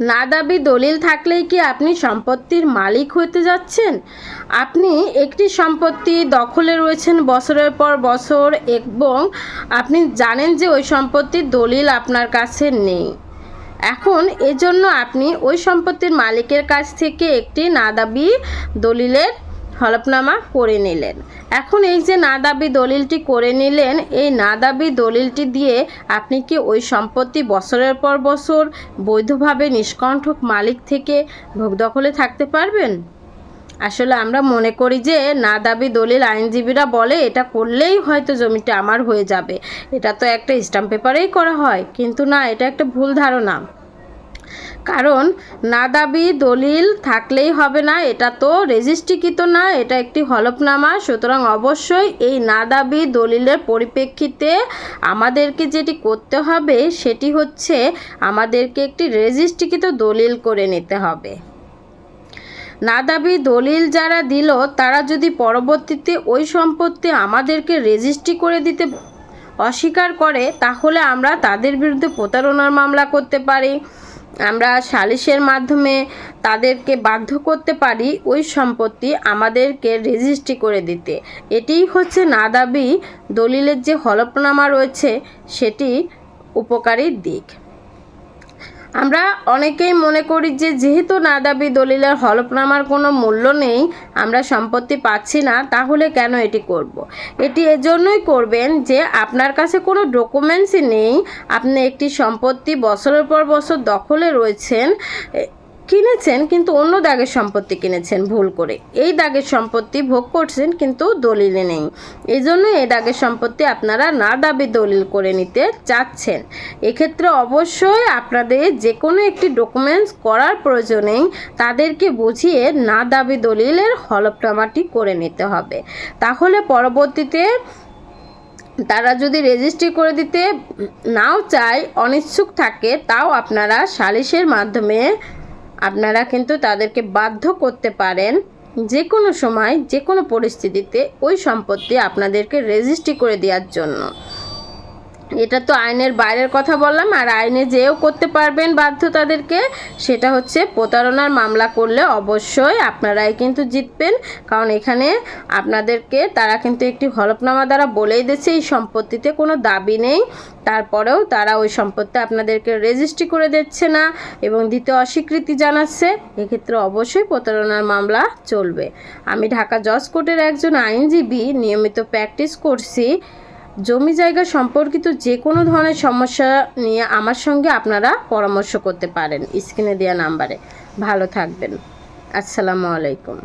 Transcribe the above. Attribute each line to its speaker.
Speaker 1: নাদাবি দলিল থাকলেই কি আপনি সম্পত্তির মালিক হতে যাচ্ছেন? আপনি একটি সম্পত্তি দখলে রয়েছেন বছরের পর বছর এবং আপনি জানেন যে ওই সম্পত্তির দলিল আপনার কাছে নেই। এখন এজন্য আপনি ওই সম্পত্তির মালিকের কাছ থেকে একটি না নাদাবি দলিলের হলফনামা করে নিলেন। এখন এই যে নাদাবি দলিলটি করে নিলেন, এই নাদাবি দলিলটি দিয়ে আপনি কি ওই সম্পত্তি বছরের পর বছর বৈধভাবে নিষ্কণ্ঠক মালিক থেকে ভোগ দখলে থাকতে পারবেন? আসলে আমরা মনে করি যে না দাবি দলিল আইনজীবীরা বলে, এটা করলেই হয়তো জমিটা আমার হয়ে যাবে। এটা তো একটা স্ট্যাম্প পেপারেই করা হয়, কিন্তু না, এটা একটা ভুল ধারণা। কারণ না দাবি দলিল থাকলেই হবে না, এটা তো রেজিস্ট্রিকৃত না, এটা একটি হলফনামা। সুতরাং অবশ্যই এই না দাবি দলিলের পরিপ্রেক্ষিতে আমাদেরকে যেটি করতে হবে, সেটি হচ্ছে আমাদেরকে একটি রেজিস্ট্রিকৃত দলিল করে নিতে হবে। না দাবি দলিল যারা দিল, তারা যদি পরবর্তীতে ওই সম্পত্তি আমাদেরকে রেজিস্ট্রি করে দিতে অস্বীকার করে, তাহলে আমরা তাদের বিরুদ্ধে প্রতারণার মামলা করতে পারি। আমরা সালিশের মাধ্যমে তাদেরকে বাধ্য করতে পারি ওই সম্পত্তি আমাদেরকে রেজিস্ট্রি করে দিতে। এটিই হচ্ছে না দাবি দলিলের যে হলফনামা রয়েছে, সেটি উপকারী দিক। আমরা অনেকেই মনে করি যে যেহেতু নাদাবি দলিলের হলফনামার কোনো মূল্য নেই, আমরা সম্পত্তি পাচ্ছি না, তাহলে কেন এটি করব। এটি এজন্যই করবেন যে আপনার কাছে কোনো ডকুমেন্টসই নেই, আপনি একটি সম্পত্তি বছরের পর বছর দখলে রয়েছেন কিনেছেন, কিন্তু অন্য দাগের সম্পত্তি কিনেছেন ভুল করে। এই দাগের সম্পত্তি ভোগ করছেন, কিন্তু দলিলে নেই। এই জন্য এই দাগের সম্পত্তি আপনারা না দাবি দলিল করে নিতে চাচ্ছেন। এক্ষেত্রে অবশ্যই আপনাদের যে কোনো একটি ডকুমেন্টস করার প্রয়োজনেই তাদেরকে বুঝিয়ে না দাবি দলিলের হলফনামাটি করে নিতে হবে। তাহলে পরবর্তীতে তারা যদি রেজিস্ট্রি করে দিতে নাও চায়, অনিচ্ছুক থাকে, তাও আপনারা সালিশের মাধ্যমে আপনারা কিন্তু তাদেরকে বাধ্য করতে পারেন যে কোনো সময় যে কোনো পরিস্থিতিতে ওই সম্পত্তি আপনাদেরকে রেজিস্ট্রি করে দেওয়ার জন্য। এটা তো আইনের বাইরের কথা বললাম, আর আইনে যেও করতে পারবেন বাধ্য তাদেরকে সেটা হচ্ছে প্রতারণার মামলা করলে অবশ্যই আপনারাই কিন্তু জিতবেন, কারণ এখানে আপনাদেরকে, তারা কিন্তু একটি হলফনামা দ্বারা বলেই দিচ্ছে, এই সম্পত্তিতে কোনো দাবি নেই, তারপরেও তারা ওই সম্পত্তি আপনাদেরকে রেজিস্ট্রি করে দিচ্ছে না, এবং দিতে অস্বীকৃতি জানাচ্ছে, এক্ষেত্রে অবশ্যই প্রতারণার মামলা চলবে। আমি ঢাকা জজ কোর্টের একজন আইনজীবী, নিয়মিত প্র্যাকটিস করছি জমি জায়গা সম্পর্কিত যে কোনো ধরনের সমস্যা নিয়ে আমার সঙ্গে আপনারা পরামর্শ করতে পারেন স্ক্রিনে দেওয়া নাম্বারে। ভালো থাকবেন। আসসালামু আলাইকুম।